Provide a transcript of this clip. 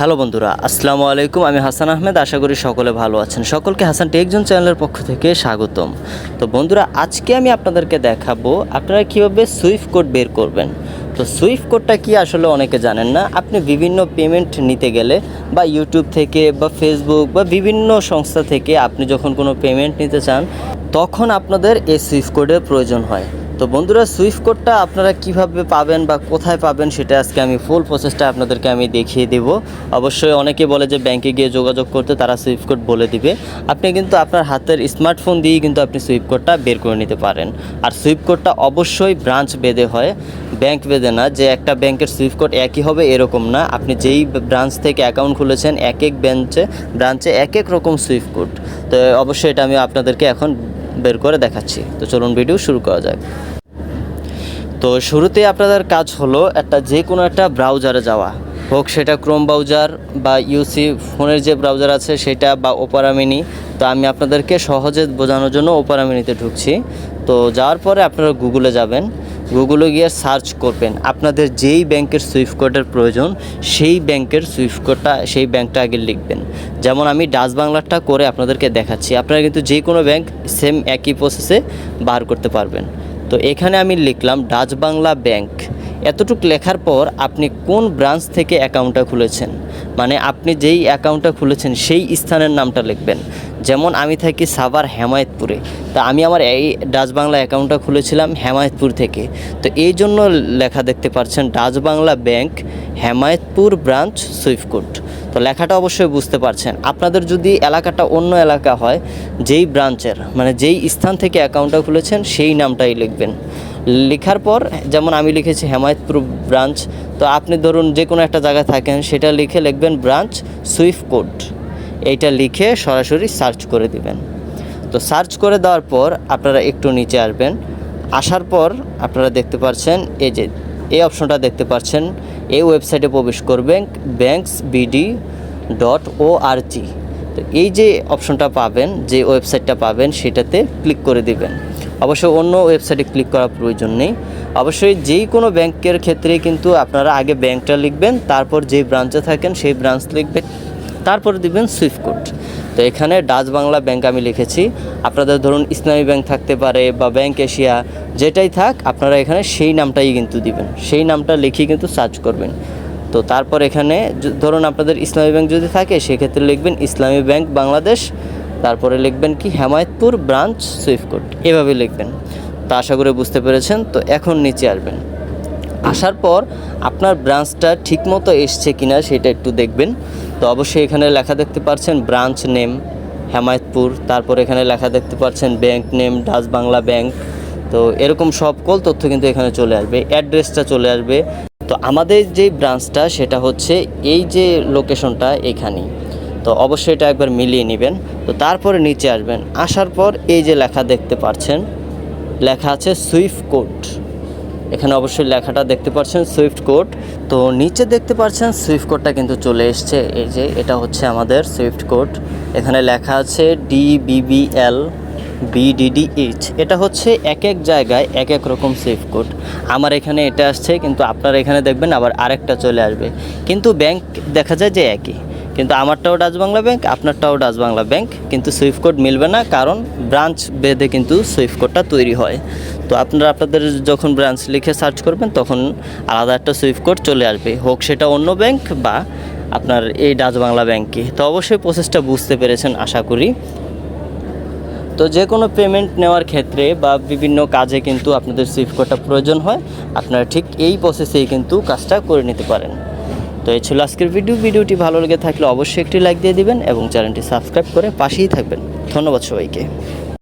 Hello বন্ধুরা, আসসালামু আলাইকুম। আমি হাসান আহমেদ, আশা করি সকলে ভালো আছেন। সকলকে হাসান টেকজন চ্যানেলের পক্ষ থেকে স্বাগতম। তো বন্ধুরা, আজকে আমি আপনাদেরকে দেখাবো আপনারা কীভাবে সুইফট কোড বের করবেন। তো সুইফট কোডটা কি আসলে অনেকে জানেন না। আপনি বিভিন্ন পেমেন্ট নিতে গেলে বা ইউটিউব থেকে বা ফেসবুক বা বিভিন্ন সংস্থা থেকে আপনি যখন কোনো পেমেন্ট নিতে চান, তখন আপনাদের এই সুইফট কোডের প্রয়োজন হয়। তো বন্ধুরা সুইফট কোডটা আপনারা কীভাবে পাবেন বা কোথায় পাবেন সেটা আজকে আমি ফুল প্রসেসটা আপনাদেরকে আমি দেখিয়ে দেব। অবশ্যই অনেকে বলে যে ব্যাংকে গিয়ে যোগাযোগ করতে তারা সুইফট কোড বলে দিবে। আপনি কিন্তু আপনার হাতের স্মার্টফোন দিয়েই কিন্তু আপনি সুইফট কোডটা বের করে নিতে পারেন। আর সুইফট কোডটা অবশ্যই ব্রাঞ্চ বেঁধে হয়। ব্যাংক বেঁধে না, যে একটা ব্যাংকের সুইফট কোড একই হবে এরকম না। আপনি যেই ব্রাঞ্চ থেকে অ্যাকাউন্ট খুলেছেন, এক এক ব্রাঞ্চে ব্রাঞ্চে এক এক রকম সুইফট কোড তো অবশ্যই এটা আমি আপনাদেরকে এখন বের করে দেখাচ্ছি। তো চলুন ভিডিও শুরু করা যাক। তো শুরুতে আপনাদের কাজ হলো একটা যে কোনো একটা ব্রাউজারে যাওয়া। হোক সেটা ক্রোম ব্রাউজার বা ইউসি ফোনের যে ব্রাউজার আছে সেটা বা ওপারামিনি তো আমি আপনাদেরকে সহজে বোঝানোর জন্য ওপারামিনিতে ঢুকছি। তো যাওয়ার পরে আপনারা গুগলে যাবেন। গুগলে গিয়ে সার্চ করবেন। আপনাদের যেই ব্যাংকের সুইফট কোডের প্রয়োজন, সেই ব্যাংকের সুইফট কোডটা সেই ব্যাংকটা আগে লিখবেন। যেমন আমি ডাচ বাংলাটা করে আপনাদেরকে দেখাচ্ছি। আপনারা কিন্তু যে কোনো ব্যাংক সেম একই প্রসেসে বার করতে পারবেন। তো এখানে আমি লিখলাম ডাচ বাংলা ব্যাংক এতটুক লেখার পর আপনি কোন ব্রাঞ্চ থেকে অ্যাকাউন্টটা খুলেছেন? মানে আপনি যেই অ্যাকাউন্টটা খুলেছেন, সেই স্থানের নামটা লিখবেন। যেমন আমি থাকি সাভার হেমায়তপুরে। তা আমি আমার এই ডাচ বাংলা অ্যাকাউন্টটা খুলেছিলাম হেমায়তপুর থেকে। তো এই জন্য লেখা দেখতে পাচ্ছেন Dutch Bangla bank, Hemayetpur branch swift code তো লেখাটা অবশ্যই বুঝতে পারছেন। আপনাদের যদি এলাকাটা অন্য এলাকা হয়, যেই ব্রাঞ্চের মানে যেই স্থান থেকে অ্যাকাউন্টটা খুলেছেন, সেই নামটাই লিখবেন। লেখার পর, যেমন আমি লিখেছি হেমায়তপুর ব্রাঞ্চ, তো আপনি ধরুন যে কোনো একটা জায়গায় থাকেন, সেটা লিখে লিখবেন ব্রাঞ্চ সুইফট কোড। এইটা লিখে সরাসরি সার্চ করে দিবেন। তো সার্চ করে দেওয়ার পর আপনারা একটু নিচে আসবেন। আসার পর আপনারা দেখতে পাচ্ছেন এই যে, এই অপশনটা দেখতে পাচ্ছেন এই ওয়েবসাইটে প্রবেশ করবেন banks BD dot O R G তো এই যে অপশনটা পাবেন, যে ওয়েবসাইটটা পাবেন, সেটাতে ক্লিক করে দিবেন। অবশ্যই অন্য ওয়েবসাইটে ক্লিক করার প্রয়োজন নেই। অবশ্যই যেই কোনো ব্যাংকের ক্ষেত্রে কিন্তু আপনারা আগে ব্যাংকটা লিখবেন, তারপর যেই ব্রাঞ্চে থাকেন সেই ব্রাঞ্চ লিখবেন, তারপর দিবেন সুইফট কোড তো এখানে ডাচ বাংলা ব্যাংক আমি লিখেছি। আপনাদের ধরুন ইসলামী ব্যাংক থাকতে পারে বা ব্যাংক এশিয়া যেটাই থাক, আপনারা এখানে সেই নামটাই কিন্তু দিবেন। সেই নামটা লিখে কিন্তু সার্চ করবেন। তো তারপর এখানে ধরুন আপনাদের ইসলামী ব্যাংক যদি থাকে, সেক্ষেত্রে লিখবেন ইসলামী ব্যাংক বাংলাদেশ তারপরে লিখবেন কি হেমায়তপুর ব্রাঞ্চ সুইফট কোড এভাবে লিখবেন। তো আশা করে বুঝতে পেরেছেন। তো এখন নিচে আসবেন। আসার পর আপনার ব্রাঞ্চটা ঠিকমতো এসছে কিনা সেটা একটু দেখবেন। তো অবশ্যই এখানে লেখা দেখতে পাচ্ছেন ব্রাঞ্চ নেম, হেমায়তপুর। তারপর এখানে লেখা দেখতে পাচ্ছেন bank name, Dutch Bangla bank. তো এরকম সব কল তথ্য কিন্তু এখানে চলে আসবে। অ্যাড্রেসটা চলে আসবে। তো আমাদের যে ব্রাঞ্চটা সেটা হচ্ছে এই যে লোকেশনটা এখানেই। তো অবশ্যই এটা একবার মিলিয়ে নেবেন। তো তারপরে নিচে আসবেন। আসার পর এই যে লেখা দেখতে পাচ্ছেন, লেখা আছে সুইফট কোড। এখানে অবশ্যই লেখাটা দেখতে পাচ্ছেন, সুইফট কোড। তো নিচে দেখতে পাচ্ছেন, সুইফট কোডটা কিন্তু চলে এসছে। এই যে এটা হচ্ছে আমাদের সুইফট কোড। এখানে লেখা আছে ডিবিবিএল বিডিডিএইচ এটা হচ্ছে এক এক জায়গায় এক এক রকম সুইফট কোড। আমার এখানে এটা আসছে, কিন্তু আপনার এখানে দেখবেন আবার আরেকটা চলে আসবে। কিন্তু ব্যাংক দেখা যায় যে একই। কিন্তু আমারটাও ডাচ বাংলা ব্যাংক আপনারটাও ডাচ বাংলা ব্যাংক কিন্তু সুইফট কোড মিলবে না কারণ ব্রাঞ্চ বেঁধে কিন্তু সুইফট কোডটা তৈরি হয়। তো আপনারা আপনাদের যখন ব্রাঞ্চ লিখে সার্চ করবেন, তখন আলাদা একটা সুইফট কোড চলে আসবে। হোক সেটা অন্য ব্যাংক বা আপনার এই ডাচ বাংলা ব্যাংকে তো অবশ্যই প্রসেসটা বুঝতে পেরেছেন, আশা করি। তো যে কোনো পেমেন্ট নেওয়ার ক্ষেত্রে বা বিভিন্ন কাজে কিন্তু আপনাদের সুইফট কোডটা প্রয়োজন হয়। আপনারা ঠিক এই প্রসেসেই কিন্তু কাজটা করে নিতে পারেন। তো এই ছিল আজকের ভিডিও ভিডিওটি ভালো লেগে থাকলে অবশ্যই একটি লাইক দিয়ে দিবেন এবং চ্যানেলটি সাবস্ক্রাইব করে পাশেই থাকবেন। ধন্যবাদ সবাইকে।